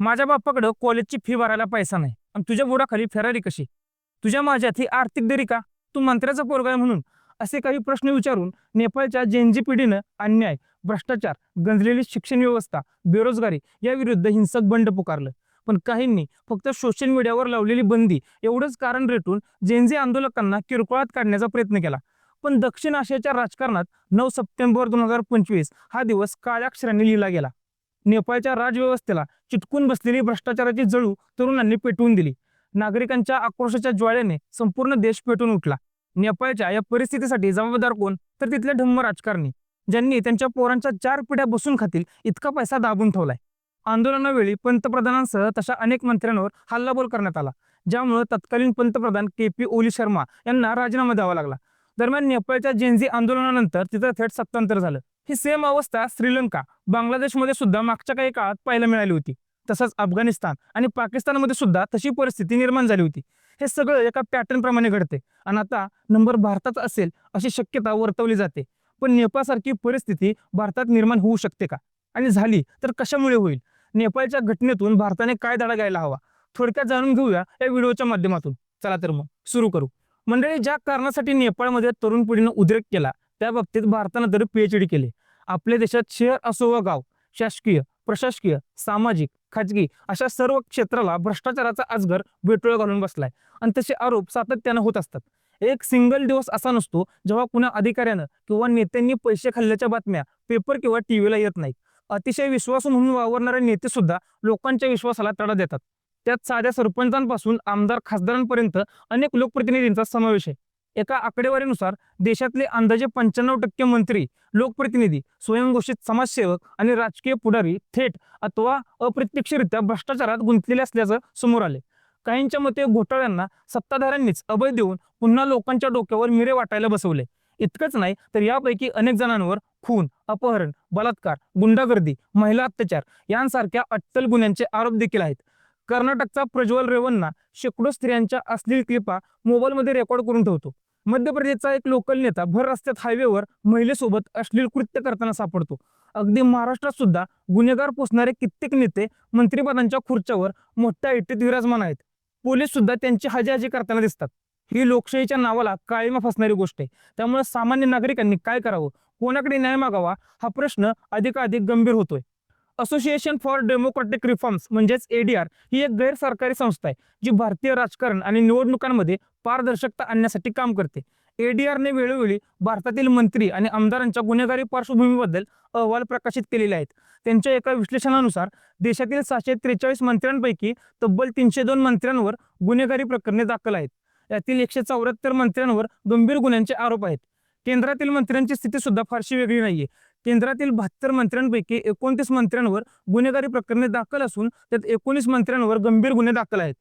माझ्या बाप्पाकडं कॉलेजची फी भरायला पैसा नाही. आणि तुझ्या बुडाखाली फेरारी कशी? तुझ्या माझ्यात ही आर्थिक दरी का? तू मंत्र्याचा पोरगा आहे म्हणून. असे काही प्रश्न विचारून नेपाळच्या जेनजी पिढीनं अन्याय भ्रष्टाचार गंजलेली शिक्षण व्यवस्था बेरोजगारी याविरुद्ध हिंसक बंड पुकारलं. पण काहींनी फक्त सोशल मीडियावर लावलेली बंदी एवढंच कारण रेटून जेनजी आंदोलकांना किरकोळात काढण्याचा प्रयत्न केला. पण दक्षिण आशियाच्या राजकारणात नऊ सप्टेंबर दोन हजार पंचवीस हा दिवस काळ्याक्षरांनी लिहिला गेला. नेपाळच्या राजव्यवस्थेला चिटकून बसलेली भ्रष्टाचाराची जळू तरुणांनी पेटवून दिली. नागरिकांच्या आक्रोशाच्या ज्वाळ्याने संपूर्ण देश पेटून उठला. नेपाळच्या या परिस्थितीसाठी जबाबदार कोण? तर तिथले ढम्म राजकारणी ज्यांनी त्यांच्या पोरांच्या चार पिढ्या बसून खातील इतका पैसा दाबून ठेवलाय. आंदोलनावेळी पंतप्रधानांसह तशा अनेक मंत्र्यांवर हल्लाबोल करण्यात आला ज्यामुळे तत्कालीन पंतप्रधान के पी ओली शर्मा यांना राजीनामा द्यावा लागला. दरम्यान नेपाळच्या जेनझी आंदोलनानंतर तिथं थेट सत्तांतर झालं. ही सेम अवस्था श्रीलंका बांगलादेशमध्ये सुद्धा मागच्या काही काळात पाहायला मिळाली होती. तसंच अफगाणिस्तान आणि पाकिस्तानमध्ये सुद्धा तशी परिस्थिती निर्माण झाली होती. हे सगळं एका पॅटर्नप्रमाणे घडते आणि आता नंबर भारतात असेल अशी शक्यता वर्तवली जाते. पण नेपाळसारखी परिस्थिती भारतात निर्माण होऊ शकते का? आणि झाली तर कशामुळे होईल? नेपाळच्या घटनेतून भारताने काय धडा घ्यायला हवा? थोडक्यात जाणून घेऊया या व्हिडिओच्या माध्यमातून. चला तर मग सुरू करू. मंडळी ज्या कारणासाठी नेपाळमध्ये तरुण पिढीनं उद्रेक केला त्या बाबतीत भारतानं तरी पीएचडी केली. आपल्या देशात शहर असो व गाव शासकीय प्रशासकीय सामाजिक खाजगी अशा सर्व क्षेत्राला भ्रष्टाचाराचा आजगर बेटोळ घालून बसलाय. आणि तसे आरोप सातत्यानं होत असतात. एक सिंगल दिवस असा नसतो जेव्हा कुणा अधिकाऱ्यानं किंवा नेत्यांनी पैसे खाल्ल्याच्या बातम्या पेपर किंवा टीव्हीला येत नाहीत. अतिशय विश्वासू म्हणून वावरणारे नेते सुद्धा लोकांच्या विश्वासाला तडा देतात. त्यात साध्या सरपंचांपासून आमदार खासदारांपर्यंत अनेक लोकप्रतिनिधींचा समावेश आहे. एका आकडेवारीनुसार देशातले अंदाजे पंच्याण्णव टक्के मंत्री लोकप्रतिनिधी स्वयंघोषित समाजसेवक आणि राजकीय पुढारी थेट अथवा अप्रत्यक्षरित्या भ्रष्टाचारात गुंतलेले असल्याचं समोर आले. काहींच्या मते घोटाळ्यांना सत्ताधाऱ्यांनीच अभय देऊन पुन्हा लोकांच्या डोक्यावर मिरे वाटायला बसवले. इतकंच नाही तर यापैकी अनेक जणांवर खून अपहरण बलात्कार गुंडागर्दी महिला अत्याचार यांसारख्या अट्टल गुन्ह्यांचे आरोप देखील आहेत. कर्नाटकचा प्रज्वल रेवन्ना शेकडो स्त्रियांच्या अश्लील क्लिपा मोबाईलमध्ये रेकॉर्ड करून ठेवतो. मध्य प्रदेशचा एक लोकल नेता भर रस्त्यात हायवेवर महिलेसोबत अश्लील कृत्य करताना सापडतो. अगदी महाराष्ट्रात सुद्धा गुन्हेगार पोचणारे कित्येक नेते मंत्रिपदांच्या खुर्च्यावर मोठ्या इट्टीत विराजमान आहेत. पोलीस सुद्धा त्यांची हाजी करताना दिसतात. ही लोकशाहीच्या नावाला काळीमा फसणारी गोष्ट आहे. त्यामुळे सामान्य नागरिकांनी काय करावं? कोणाकडे न्याय मागावा? हा प्रश्न अधिकाधिक गंभीर होतोय. असोसिएशन फॉर डेमोक्रॅटिक रिफॉर्म्स म्हणजेच एडीआर ही एक गैर सरकारी संस्था आहे जी भारतीय राजकारण आणि निवडणुकांमध्ये पारदर्शकता आणण्यासाठी काम करते. एडीआरने वेळोवेळी भारतातील मंत्री आणि आमदारांच्या गुन्हेगारी पार्श्वभूमीबद्दल अहवाल प्रकाशित केलेले आहेत. त्यांच्या एका विश्लेषणानुसार देशातील सहाशे त्रेचाळीस मंत्र्यांपैकी तब्बल तीनशे दोन मंत्र्यांवर गुन्हेगारी प्रकरणे दाखल आहेत. यातील एकशे चौऱ्याहत्तर मंत्र्यांवर गंभीर गुन्ह्यांचे आरोप आहेत. केंद्रातील मंत्र्यांची स्थिती सुद्धा फारशी वेगळी नाहीये. केंद्रातील बहात्तर मंत्र्यांपैकी एकोणतीस मंत्र्यांवर गुन्हेगारी प्रकरणे दाखल असून त्यात एकोणीस मंत्र्यांवर गंभीर गुन्हे दाखल आहेत.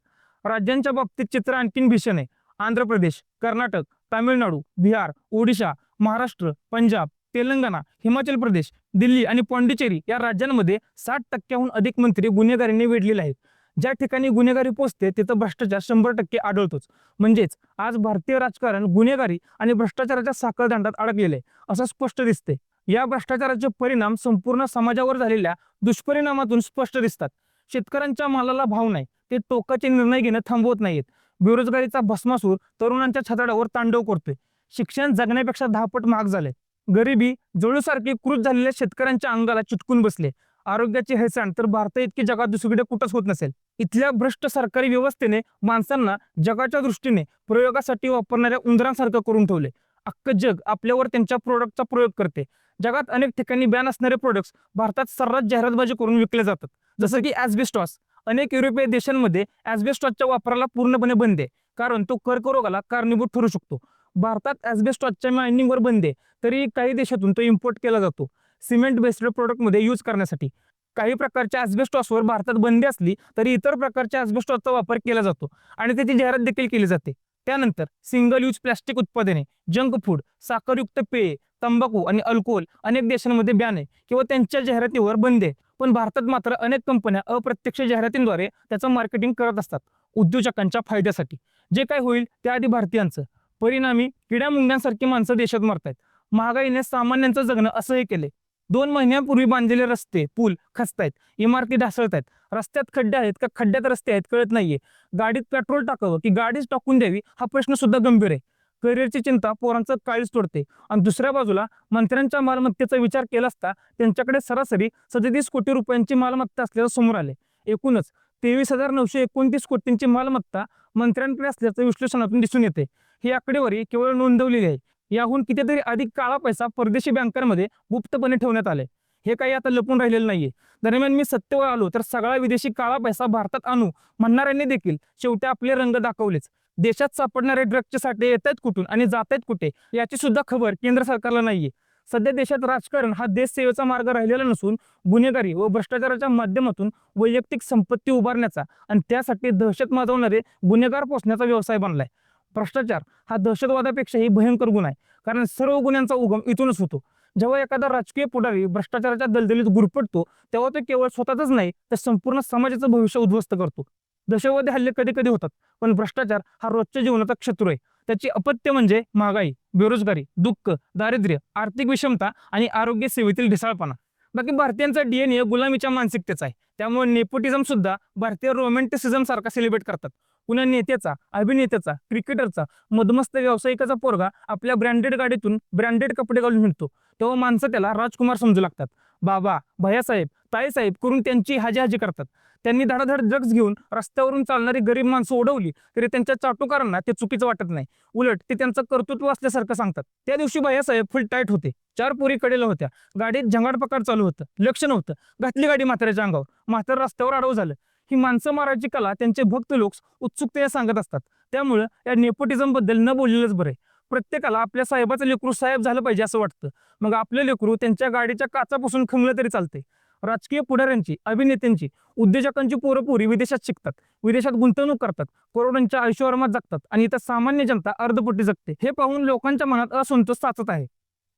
राज्यांच्या बाबतीत चित्र आणखीन भीषण आहे. आंध्र प्रदेश कर्नाटक तामिळनाडू बिहार ओडिशा महाराष्ट्र पंजाब तेलंगणा हिमाचल प्रदेश दिल्ली आणि पॉंडिचेरी या राज्यांमध्ये साठ टक्क्याहून अधिक मंत्री गुन्हेगारीने वेढलेले आहेत. ज्या ठिकाणी गुन्हेगारी पोचते तिथं भ्रष्टाचार शंभर टक्के आढळतोच. म्हणजेच आज भारतीय राजकारण गुन्हेगारी आणि भ्रष्टाचाराच्या साखळदंडात अडकलेले आहे असं स्पष्ट दिसते या भ्रष्टाचाराचे परिणाम संपूर्ण समाजावर झालेल्या दुष्परिणामातून स्पष्ट दिसतात. शेतकऱ्यांच्या मालाला भाव नाही. ते टोकाचे निर्णय घेणं थांबवत नाहीत. बेरोजगारीचा भस्मासूर तरुणांच्या छताडावर तांडव करतोय. शिक्षण जगण्यापेक्षा दहापट महाग झाले गरिबी जळूसारखी क्रूज झालेल्या शेतकऱ्यांच्या अंगाला चिटकून बसले. आरोग्याची हेळसांड तर भारता इतकी जगात दुसरीकडे कुठंच होत नसेल. इथल्या भ्रष्ट सरकारी व्यवस्थेने माणसांना जगाच्या दृष्टीने प्रयोगासाठी वापरणाऱ्या उंदरांसारखं करून ठेवले अख्खं जग आपल्यावर त्यांच्या प्रोडक्टचा प्रयोग करते जगात अनेक ठिकाणी बॅन असणारे प्रोडक्ट्स भारतात सर्रास जाहिरातबाजी करून विकले जातात. जसं की ॲस्बेस्टॉस अनेक युरोपीय देशांमध्ये ॲस्बेस्टॉसच्या वापराला पूर्णपणे बंद आहे. कारण तो कर्करोगाला कारणीभूत ठरू शकतो. भारतात ॲस्बेस्टॉसच्या मायनिंगवर बंद आहे. तरी काही देशातून तो इम्पोर्ट केला जातो. सिमेंट बेस्ड प्रोडक्टमध्ये यूज करण्यासाठी. काही प्रकारच्या ॲस्बेस्टॉसवर भारतात बंदी असली तरी इतर प्रकारच्या ॲस्बेस्टॉसचा वापर केला जातो. आणि त्याची जाहिरात देखील केली जाते. त्यानंतर सिंगल यूज प्लॅस्टिक उत्पादने जंक फूड साखरयुक्त पेय तंबाखू आणि अल्कोहोल अनेक देशांमध्ये बॅन आहे किंवा त्यांच्या जाहिरातीवर बंद आहे. पण भारतात मात्र अनेक कंपन्या अप्रत्यक्ष जाहिरातींद्वारे त्याचं मार्केटिंग करत असतात उद्योजकांच्या फायद्यासाठी. जे काय होईल त्याआधी भारतीयांचं. परिणामी किड्या मुंग्यांसारखी माणसं देशात मरतायत. महागाईने सामान्यांचं जगणं असंही केले दोन महिन्यापूर्वी बांधलेले रस्ते पूल खचतायत. इमारती ढासळतायत. रस्त्यात खड्डे आहेत का? खड्ड्यात रस्ते आहेत कळत नाहीये. गाडीत पेट्रोल टाकावं की गाडीच टाकून द्यावी हा प्रश्न सुद्धा गंभीर आहे. करिअरची चिंता पोरांचं काळीच तोडते. आणि दुसऱ्या बाजूला मंत्र्यांच्या मालमत्तेचा विचार केला असता त्यांच्याकडे सरासरी सदतीस कोटी रुपयांची मालमत्ता असल्याचं समोर आले एकूणच तेवीस हजार नऊशे एकोणतीस कोटींची मालमत्ता मंत्र्यांकडे असल्याचं विश्लेषणातून दिसून येते ही आकडेवारी केवळ नोंदवलेली आहे. याहून कितीतरी अधिक काळा पैसा परदेशी बँकांमध्ये गुप्तपणे ठेवण्यात आले हे काही आता लपून राहिलेलं नाहीये. दरम्यान मी सत्तेवर आलो तर सगळा विदेशी काळा पैसा भारतात आणू म्हणणाऱ्यांनी देखील शेवटी आपले रंग दाखवलेच. देशात सापडणारे ड्रगचे साठे येत आहेत कुठून आणि जात आहेत कुठे याची सुद्धा खबर केंद्र सरकारला नाहीये. सध्या देशात राजकारण हा देश सेवेचा मार्ग राहिलेला नसून गुन्हेगारी व भ्रष्टाचाराच्या माध्यमातून वैयक्तिक संपत्ती उभारण्याचा आणि त्यासाठी दहशत माजवणारे गुन्हेगार पोचण्याचा व्यवसाय बनलाय. भ्रष्टाचार हा दहशतवादापेक्षाही भयंकर गुन्हा आहे. कारण सर्व गुन्ह्यांचा उगम इथूनच होतो. जेव्हा एखादा राजकीय पुढारी भ्रष्टाचाराच्या दलदलीत गुरफटतो तेव्हा तो केवळ स्वतःच नाही तर संपूर्ण समाजाचं भविष्य उद्ध्वस्त करतो. दहशतवादी हल्ले कधी कधी होतात पण भ्रष्टाचार हा रोजच्या जीवनाचा शत्रू आहे. त्याची अपत्य म्हणजे महागाई बेरोजगारी दुःख दारिद्र्य आर्थिक विषमता आणि आरोग्य सेवेतील ढिसाळपणा. बाकी भारतीयांचा डीएनए गुलामीच्या मानसिकतेचा आहे. त्यामुळे नेपोटिझम सुद्धा भारतीय रोमॅन्टिसिझम सारखा सेलिब्रेट करतात. पुन्हा नेत्याचा अभिनेत्याचा क्रिकेटरचा मधमस्त व्यावसायिकाचा पोरगा आपल्या ब्रँडेड गाडीतून ब्रँडेड कपडे घालून हिंडतो. तेव्हा माणसं त्याला राजकुमार समजू लागतात. बाबा भैयासाहेब ताईसाहेब करून त्यांची हाजी हाजी करतात. त्यांनी धडाधड ड्रग्ज घेऊन रस्त्यावरून चालणारी गरीब माणसं ओढवली तरी त्यांच्या चाटुकारांना ते चुकीचं वाटत नाही. उलट ते त्यांचं कर्तृत्व असल्यासारखं सांगतात. त्या दिवशी भैयासाहेब फुल टाईट होते. चार पोरी कडेला होत्या. गाडीत झंगाडपकार चालू होतं. लक्ष नव्हतं. घातली गाडी म्हाताऱ्याच्या अंगावर. म्हातार रस्त्यावर आडव झालं. ही माणसं मारायची कला त्यांचे भक्त लोक उत्सुकतेने सांगत असतात. त्यामुळं या नेपोटिझमबद्दल न बोललेलंच बरं आहे. प्रत्येकाला आपल्या साहेबाचं लेकरू साहेब झालं पाहिजे असं वाटतं. मग आपलं लेकरू त्यांच्या गाडीच्या काचापासून खमलं तरी चालते राजकीय पुढाऱ्यांची अभिनेत्यांची उद्योजकांची पोरं पोरी विदेशात शिकतात. विदेशात गुंतवणूक करतात. करोडांच्या आयुष्यवर्मात जगतात. आणि इथं सामान्य जनता अर्धपोटी जगते. हे पाहून लोकांच्या मनात असंतोष साचत आहे.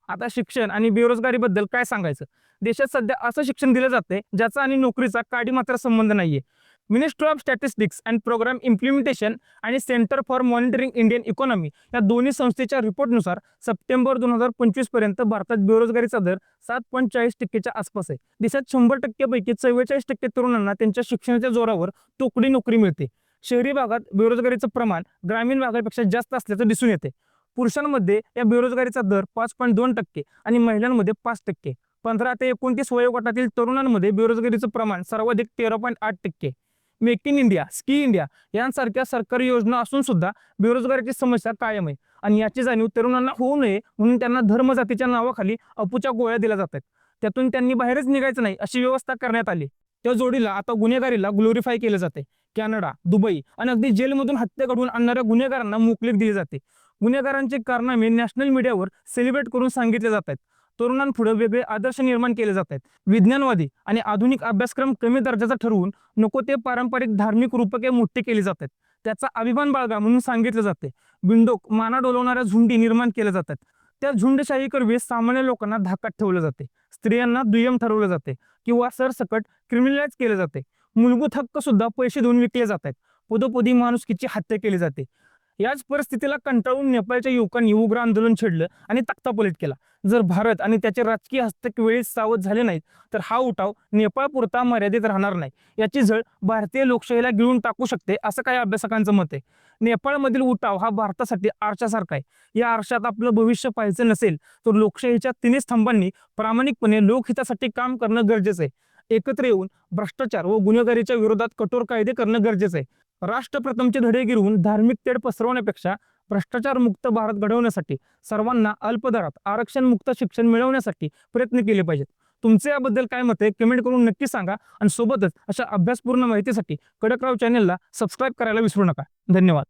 आता शिक्षण आणि बेरोजगारीबद्दल काय सांगायचं? देशात सध्या असं शिक्षण दिलं जाते ज्याचा आणि नोकरीचा काडी मात्र संबंध नाहीये. Ministry of statistics and programme implementation आणि centre for monitoring Indian economy या दोन्ही संस्थेच्या रिपोर्टनुसार सप्टेंबर दोन हजार पंचवीसपर्यंत भारतात बेरोजगारीचा दर सात पॉईंट चाळीस टक्केच्या आसपास आहे. देशात शंभर टक्क्यापैकी चव्वेचाळीस टक्के तरुणांना त्यांच्या शिक्षणाच्या जोरावर तोकडी नोकरी मिळते. शहरी भागात बेरोजगारीचं प्रमाण ग्रामीण भागापेक्षा जास्त असल्याचं दिसून येते. पुरुषांमध्ये या बेरोजगारीचा दर पाच पॉईंट दोन टक्के आणि महिलांमध्ये पाच टक्के. पंधरा ते एकोणतीस वयोगटातील तरुणांमध्ये बेरोजगारीचं प्रमाण सर्वाधिक तेरा पॉईंट आठ टक्के. Make in India skill India यांसारख्या सरकारी योजना असून सुद्धा बेरोजगारीची समस्या कायम आहे. आणि याची जाणीव तरुणांना होऊ नये म्हणून त्यांना धर्मजातीच्या नावाखाली अपूच्या गोळ्या दिल्या जातात. त्यातून त्यांनी बाहेरच निघायचं नाही अशी व्यवस्था करण्यात आली. त्या जोडीला आता गुन्हेगारीला ग्लोरीफाय केलं जाते. कॅनडा दुबई आणि अगदी जेलमधून हत्या घडवून आणणाऱ्या गुन्हेगारांना मोकळीक दिली जाते. गुन्हेगारांचे कारनामे नॅशनल मीडियावर सेलिब्रेट करून सांगितले जात आहेत तरुणांपुढे वेगळे आदर्श निर्माण केले जात आहेत. विज्ञानवादी आणि आधुनिक अभ्यासक्रम कमी दर्जाचा ठरवून नको ते पारंपरिक धार्मिक रूपके मोठे केले जात आहेत. त्याचा अभिमान बाळगा म्हणून सांगितलं जाते. बिंडोक माना डोलवणाऱ्या झुंडी निर्माण केल्या जातात त्या झुंडशाहीकरवे सामान्य लोकांना धाकात ठेवलं जाते. स्त्रियांना दुय्यम ठरवलं जाते किंवा सरसकट क्रिमिनलाइज केले जाते. मूलभूत हक्क सुद्धा पैसे देऊन विकले जात आहेत. पदोपदी माणुसकीची हत्या केली जाते. याच परिस्थितीला कंटाळून नेपाळच्या युवकांनी उग्र आंदोलन छेडलं आणि तख्तापलट केला. जर भारत आणि त्याचे राजकीय हस्तक वेळेस सावध झाले नाहीत तर हा उठाव नेपाळपुरता मर्यादित राहणार नाही. याची झळ भारतीय लोकशाहीला गिळून टाकू शकते असं काही अभ्यासकांचं मत आहे. नेपाळमधील उठाव हा भारतासाठी आरशासारखा आहे. या आरशात आपलं भविष्य पाहायचं नसेल तर लोकशाहीच्या तिन्ही स्तंभांनी प्रामाणिकपणे लोकहितासाठी काम करणं गरजेचं आहे. एकत्र येऊन भ्रष्टाचार व गुन्हेगारीच्या विरोधात कठोर कायदे करणं गरजेचं आहे. राष्ट्रप्रथमचे धडे गिरवून धार्मिक तेढ पसरवण्यापेक्षा भ्रष्टाचार मुक्त भारत घडवण्यासाठी सर्वांना अल्पदरात आरक्षण मुक्त शिक्षण मिळवण्यासाठी प्रयत्न केले पाहिजेत. तुमचे याबद्दल काय मत आहे? कमेंट करून नक्की सांगा. आणि सोबतच अशा अभ्यासपूर्ण माहितीसाठी कडकराव चॅनेलला सबस्क्राईब करायला विसरू नका. धन्यवाद.